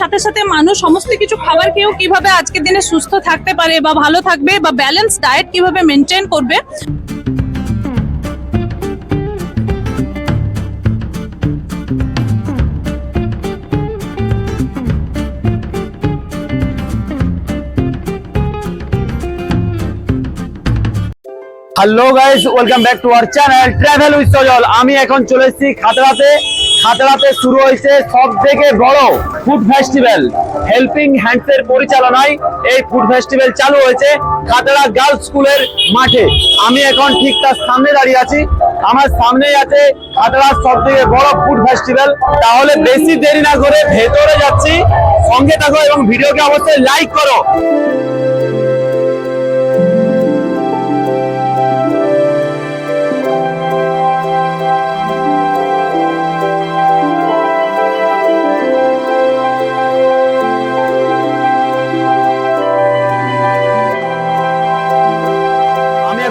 সাথে সাথে মানুষ সমস্ত কিছু খাবার খেয়েও কীভাবে আজকের দিনে সুস্থ থাকতে পারে বা ভালো থাকবে বা ব্যালেন্স ডায়েট কীভাবে মেনটেন করবে? Hello guys welcome back to our channel travel with Sajal আমি এখন চলে এসেছি খাতড়াতে খাতড়াতে শুরু হয়েছে সব থেকে বড় ফুড ফেস্টিভ্যাল হেল্পিং হ্যান্ডস এর পরিচালনায় এই ফুড ফেস্টিভ্যাল চালু হয়েছে খাতড়া গার্লস স্কুলের মাঠে। আমি এখন ঠিক তার সামনে দাঁড়িয়ে আছি। আমার সামনেই আছে খাতড়ার সব থেকে বড় ফুড ফেস্টিভ্যাল তাহলে বেশি দেরি না করে ভেতরে যাচ্ছি। সঙ্গে থাকো এবং ভিডিওকে অবশ্যই লাইক করো।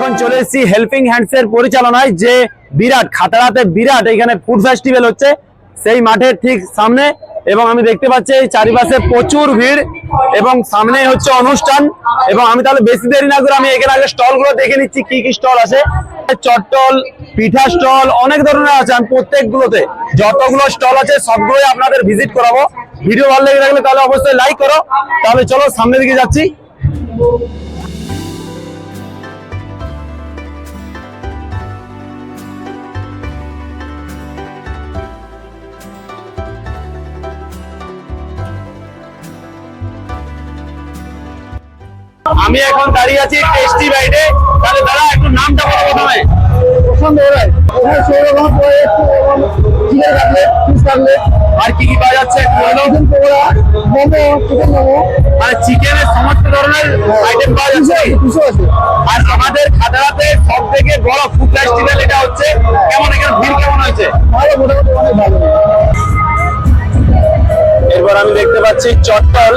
এখন চলে এসেছি হেল্পিং হ্যান্ডস এর পরিচালনায়, যে বিরাট খাতড়াতে বিরাট এখানে ফুড ফেস্টিভ্যাল হচ্ছে। সেই মাঠের ঠিক সামনে, এবং আমি দেখতে পাচ্ছি এই চারিপাশে প্রচুর ভিড়, এবং সামনে হচ্ছে অনুষ্ঠান। এবং আমি তাহলে বেশি দেরি না করে আমি এখানে আগে স্টলগুলো দেখে নিচ্ছি, কি কি স্টল আছে। চট্টল পিঠা স্টল, অনেক ধরনের আছে। আমি প্রত্যেকগুলোতে যতগুলো স্টল আছে, সবগুলোই আপনাদের ভিজিট করাবো। ভিডিও ভালো লেগে থাকলে তাহলে অবশ্যই লাইক করো। তাহলে চলো সামনের দিকে যাচ্ছি। আমি এখন দাঁড়িয়ে আছি টেস্টি বাইটে তাহলে দাদা একটু নামটা বলো প্রথমে। আর কি কি পাওয়া যাচ্ছে? মোমো মানে চিকেনের সমস্ত ধরনের আইটেম পাওয়া যাচ্ছে? আর আমাদের খাতড়াতে সব থেকে বড় ফুড ফেস্টিভ্যাল এটা হচ্ছে কেমন এখানে ভিড় কেমন হয়েছে? এরপর আমি দেখতে পাচ্ছি চট্টল।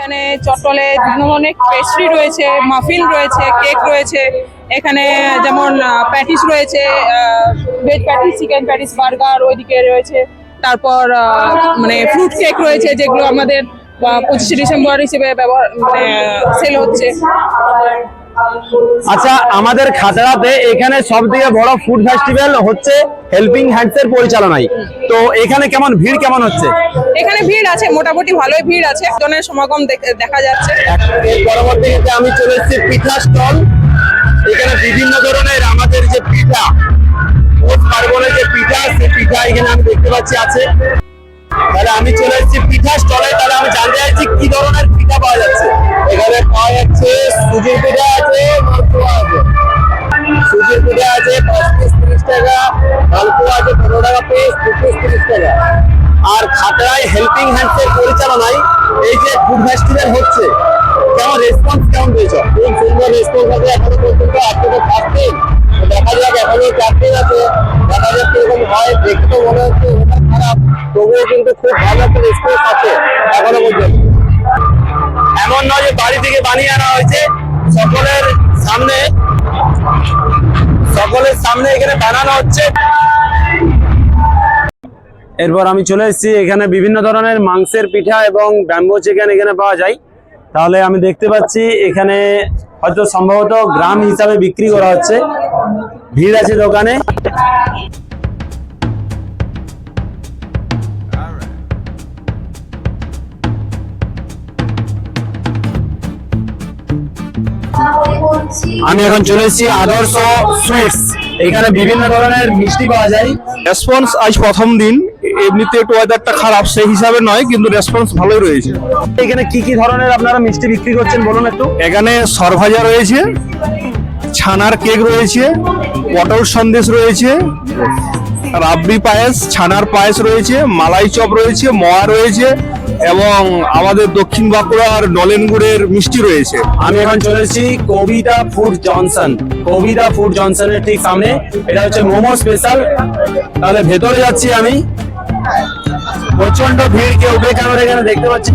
এখানে চটলে ধরনের পেস্ট্রি রয়েছে মাফিন রয়েছে কেক রয়েছে, এখানে যেমন প্যাটিস রয়েছে veg patties chicken patties burger ওইদিকে রয়েছে। তারপর মানে ফ্রুট কেক রয়েছে যেগুলো আমাদের পঁচিশে ডিসেম্বর হিসেবে ব্যবহার মানে সেল হচ্ছে। আচ্ছা আমাদের খাতড়াতে এখানে সব থেকে বড় ফুড ফেস্টিভ্যাল হচ্ছে হেল্পিং হ্যান্ডস এর পরিচালনায়। তো এখানে কেমন ভিড় কেমন হচ্ছে? এখানে ভিড় আছে মোটামুটি ভালোই ভিড় আছে। জনের সমাগম দেখ- যাচ্ছে। পরবর্তীতে আমি চলে এসেছি পিঠা স্টল। এখানে বিভিন্ন ধরনের আমাদের যে পিঠা পার্বণের যে পিঠা সেই পিঠা এখানে আমি দেখতে পাচ্ছি আছে। তাহলে আমি চলে এসেছি পিঠা স্টলে, তাহলে আমি জানতে চাইছি কি ধরনের পিঠা পাওয়া যাচ্ছে। এখানে পাওয়া যাচ্ছে সুজির পিঠা আছে, মালপোয়া আছে। সুজির পিঠা আছে, পাঁচ পিস তিরিশ টাকা, মালপোয়া আছে পনেরো টাকা পিস, দু পিস তিরিশ টাকা। আর খাতড়ায় হেল্পিং হ্যান্ডস এর পরিচালনায় এই যে ফুড ফেস্টিভ্যাল হচ্ছে, কেমন রেসপন্স কেমন পেয়েছ খুব সুন্দর রেসপন্স আছে, এখনও তবুও কিন্তু খুব ভালো একটা রেসপন্স আছে এখনও পর্যন্ত। এমন নয় যে বাড়ি থেকে বানিয়ে আনা হয়েছে সকলের সামনে সকলের সামনে এখানে বানানো হচ্ছে। এরপর আমি চলে এসেছি এখানে বিভিন্ন ধরনের মাংসের পিঠা এবং ব্যাম্বো চিকেন এখানে পাওয়া যায়। তাহলে আমি দেখতে পাচ্ছি এখানে হয়তো সম্ভবত গ্রাম হিসাবে বিক্রি করা হচ্ছে। ভিড় আছে দোকানে। আমি এখন চলে এসেছি আদর্শ সুইটস। এখানে বিভিন্ন ধরনের মিষ্টি পাওয়া যায়। রেসপন্স আজ প্রথম দিন। এমনিতে একটু ওয়েদারটা খারাপ সেই হিসাবে নয় কিন্তু রেসপন্স ভালোই রয়েছে। এখানে কি কি ধরনের আপনারা মিষ্টি বিক্রি করছেন বলুন একটু? এখানে সরভাজা রয়েছে ছানার কেক রয়েছে পটল সন্দেশ রয়েছে রাবড়ি পায়েস ছানার পায়েস রয়েছে মালাই চপ রয়েছে মোয়া রয়েছে এবং আমাদের দক্ষিণ বাঁকুড়ার নলেন গুড়ের মিষ্টি রয়েছে। আমি এখন চলেছি Kabita food Johnson. Kabita food জনসনের ঠিক সামনে। এটা হচ্ছে মোমো স্পেশাল তাহলে ভেতরে যাচ্ছি আমি। প্রচণ্ড ভিড়, কেউ ক্যামেরা এখানে দেখতে পাচ্ছি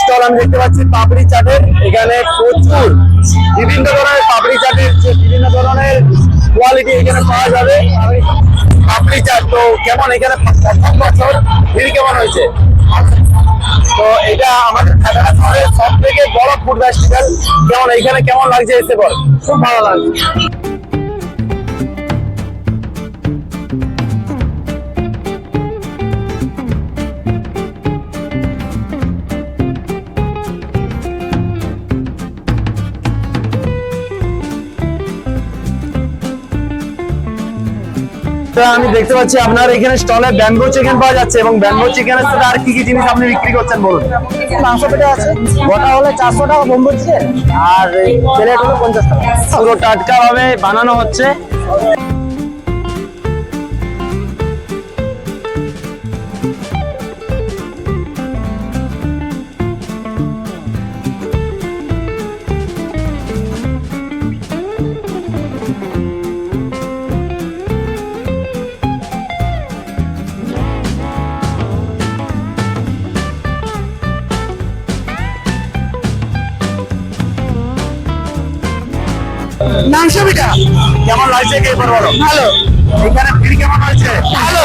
স্টল আমি দেখতে পাচ্ছি পাপড়ি চাটের। এখানে প্রচুর বিভিন্ন ধরনের পাপড়ি চাটের বিভিন্ন ধরনের কোয়ালিটি এখানে পাওয়া যাবে। পাপড়ি চাট, তো কেমন এখানে প্রথম বছর ভিড় কেমন হয়েছে? তো এটা আমাদের ঢাকা শহরের সব থেকে বড় ফুড ফেস্টিভ্যাল কেমন, এখানে কেমন লাগছে, এসে বল। খুব ভালো লাগছে। তো আমি দেখতে পাচ্ছি আপনার এখানে স্টলে ব্যাম্বো চিকেন পাওয়া যাচ্ছে এবং ব্যাম্বো চিকেনের সাথে আর কি কি জিনিস আপনি বিক্রি করছেন বলুন? মাংস পেটে আছে। গোটা হলে চারশো টাকা বোম্বু চিকেন আর প্লেট হলো পঞ্চাশ টাকা। পুরো টাটকা ভাবে বানানো হচ্ছে। মাংস পিঠা কেমন লাগছে কে বলো? ভালো। এখানে ভিড় কেমন হয়েছে? ভালো।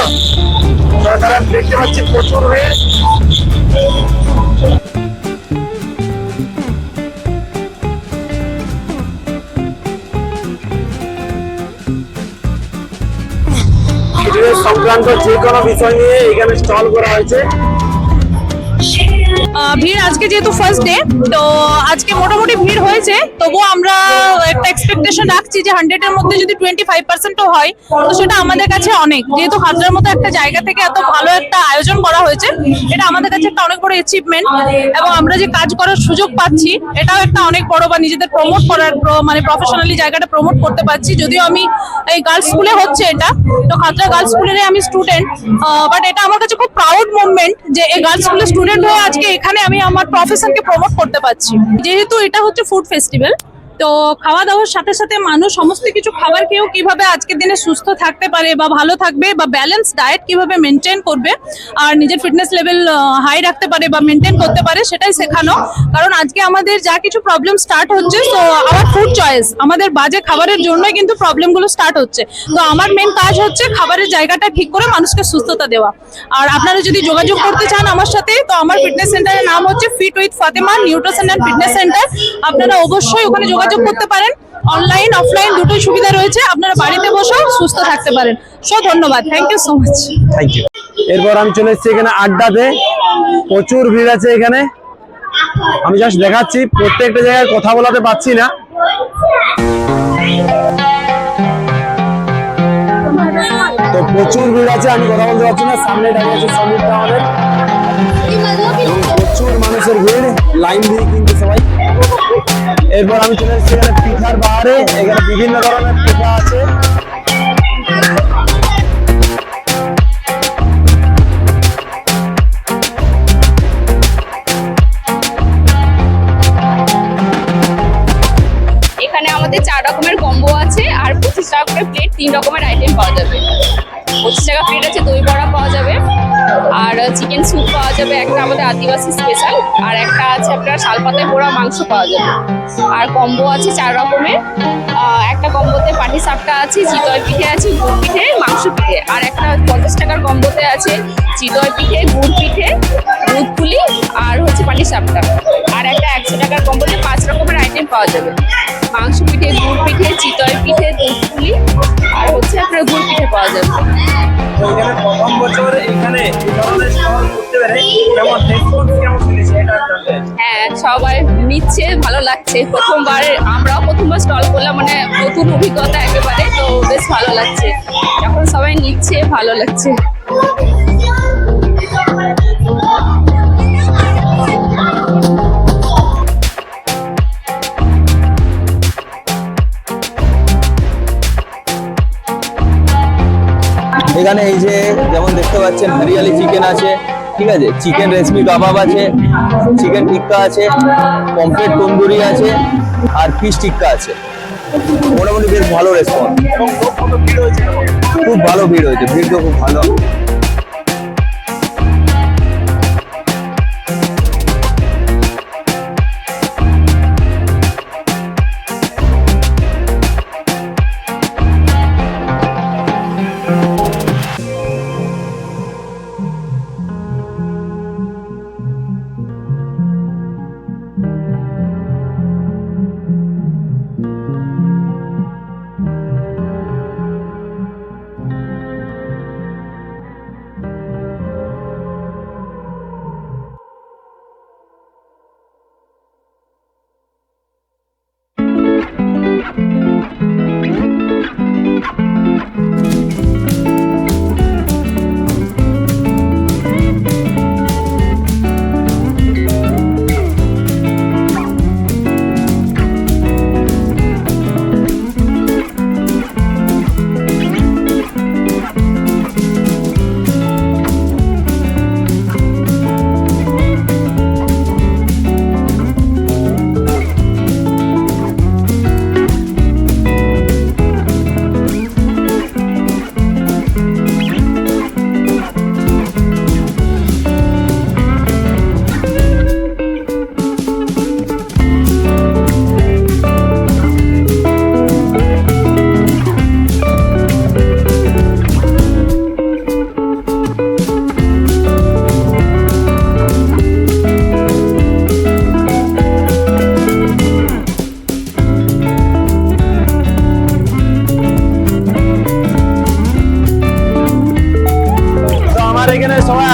তারা দেখতে পাচ্ছি প্রচুর সংক্রান্ত যে কোনো বিষয় নিয়ে এখানে স্টল করা হয়েছে। ভিড় আজকে যেহেতু ফার্স্ট ডে তো আজকে মোটামুটি ভিড় হয়েছে। তবুও আমরা একটা এক্সপেকটেশন রাখছি যে হান্ড্রেড এর মধ্যে যদি টোয়েন্টি ফাইভ পার্সেন্টও হয়, তো সেটা আমাদের কাছে অনেক। যেহেতু হাজার মতো একটা জায়গা থেকে এত ভালো একটা আয়োজন করা হয়েছে, এটা আমাদের কাছে একটা অনেক বড় অ্যাচিভমেন্ট এবং আমরা যে কাজ করার সুযোগ পাচ্ছি, এটাও একটা অনেক বড় বা নিজেদের প্রমোট করার মানে প্রফেশনালি জায়গাটা প্রমোট করতে পারছি। যদিও আমি এই গার্লস স্কুলে হচ্ছে এটা, তো খাতরা গার্লস স্কুলের আমি স্টুডেন্ট বাট এটা আমার কাছে খুব প্রাউড মুভমেন্ট যে এই গার্লস স্কুলের স্টুডেন্ট হয়ে আজকে এখানে আমি আমার প্রফেশনকে প্রমোট করতে পারছি। যেহেতু এটা হচ্ছে ফুড ফেস্টিভ্যাল তো খাওয়া দাওয়ার সাথে সাথে মানুষ সমস্ত কিছু খাবার খেয়েও কীভাবে আজকের দিনে সুস্থ থাকতে পারে বা ভালো থাকবে বা ব্যালেন্স ডায়েট কীভাবে মেনটেন করবে আর নিজের ফিটনেস লেভেল হাই রাখতে পারে বা মেনটেন করতে পারে সেটাই শেখানো। কারণ আজকে আমাদের যা কিছু প্রবলেম স্টার্ট হচ্ছে তো আমার ফুড চয়েস আমাদের বাজে খাবারের জন্যই কিন্তু প্রবলেমগুলো স্টার্ট হচ্ছে। তো আমার মেন কাজ হচ্ছে খাবারের জায়গাটা ঠিক করে মানুষকে সুস্থতা দেওয়া। আর আপনারা যদি যোগাযোগ করতে চান আমার সাথে, তো আমার ফিটনেস সেন্টারের নাম হচ্ছে fit with Fatema nutrition and fitness centre আপনারা অবশ্যই ওখানে যোগাযোগ করতে পারেন। অনলাইন অফলাইন দুটোই সুবিধা রয়েছে। আপনারা বাড়িতে বসেও সুস্থ থাকতে পারেন। সো ধন্যবাদ। Thank you so much thank you এরপর আমি চলে এসেছি এখানে আড্ডাতে। প্রচুর ভিড় আছে এখানে। আমি জাস্ট দেখাচ্ছি, প্রত্যেকটা জায়গায় কথা বলাতে পারছি না। তো প্রচুর ভিড় আছে, আমি কথা বলতে পারছি না। সামনে দাঁড়িয়ে আছে আমাদের। প্রচুর মানুষের ভিড়, লাইন দিয়ে কিন্তু সবাই। এরপর আমি চলে এসেছি এখানে পিঠার বাহারে এখানে বিভিন্ন ধরনের পিঠা আছে। এখানে আমাদের চার রকমের কম্বো আছে, আর পঁচিশ টাকা করে প্লেট তিন রকমের আইটেম পাওয়া যাবে। পঁচিশ টাকা প্লেট আছে, দই চিকেন স্যুপ পাওয়া যাবে, একটা আমাদের আদিবাসী স্পেশাল আর একটা আছে আপনার শালপাতায় পোড়া মাংস পাওয়া যাবে। আর কম্বো আছে চার রকমের। একটা কম্বোতে পাটি সাপটা আছে, চিতই পিঠে আছে, গুড় পিঠে, মাংস পিঠে। আর একটা পঞ্চাশ টাকার কম্বোতে আছে চিতই পিঠে, গুড় পিঠে, দুধ পুলি, আর হচ্ছে পাটি সাপটা। আর একটা একশো টাকার কম্বোতে পাঁচ রকমের আইটেম পাওয়া যাবে। মাংস পিঠে, গুড় পিঠে, চিতই পিঠে, দুধ পুলি, আর হচ্ছে আপনার গুড় পিঠে পাওয়া যাবে। এখানে প্রথম বছর এখানে হ্যাঁ সবাই নিচ্ছে, ভালো লাগছে। প্রথমবার আমরাও প্রথমবার স্টল করলাম মানে নতুন অভিজ্ঞতা একেবারে, তো বেশ ভালো লাগছে। যখন সবাই নিচ্ছে, ভালো লাগছে। এখানে এই যে যেমন দেখতে পাচ্ছেন হরিয়ালি চিকেন আছে, ঠিক আছে? চিকেন রেসিপি কাবাব আছে চিকেন টিক্কা আছে পমফ্রেট তন্দুরি আছে, আর ফিশ টিক্কা আছে। মোটামুটি বেশ ভালো রেস্টুরেন্ট খুব ভালো ভিড় হয়েছে। ভিড় তো খুব ভালো।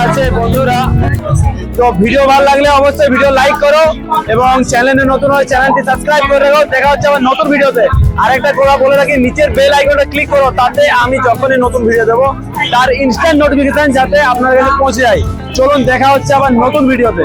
আছে বন্ধুরা। তো ভিডিও ভালো লাগলে অবশ্যই ভিডিও লাইক করো এবং চ্যানেলে নতুন হয় চ্যানেলটি সাবস্ক্রাইব করে রাখো। দেখা হচ্ছে আবার নতুন ভিডিওতে। আরেকটা কথা বলে রাখি, নিচের বেল আইকনটা ক্লিক করো, তাতে আমি যখনই নতুন ভিডিও দেবো, তার ইনস্ট্যান্ট নোটিফিকেশন যাতে আপনার কাছে পৌঁছে যায়। চলুন, দেখা হচ্ছে আবার নতুন ভিডিওতে।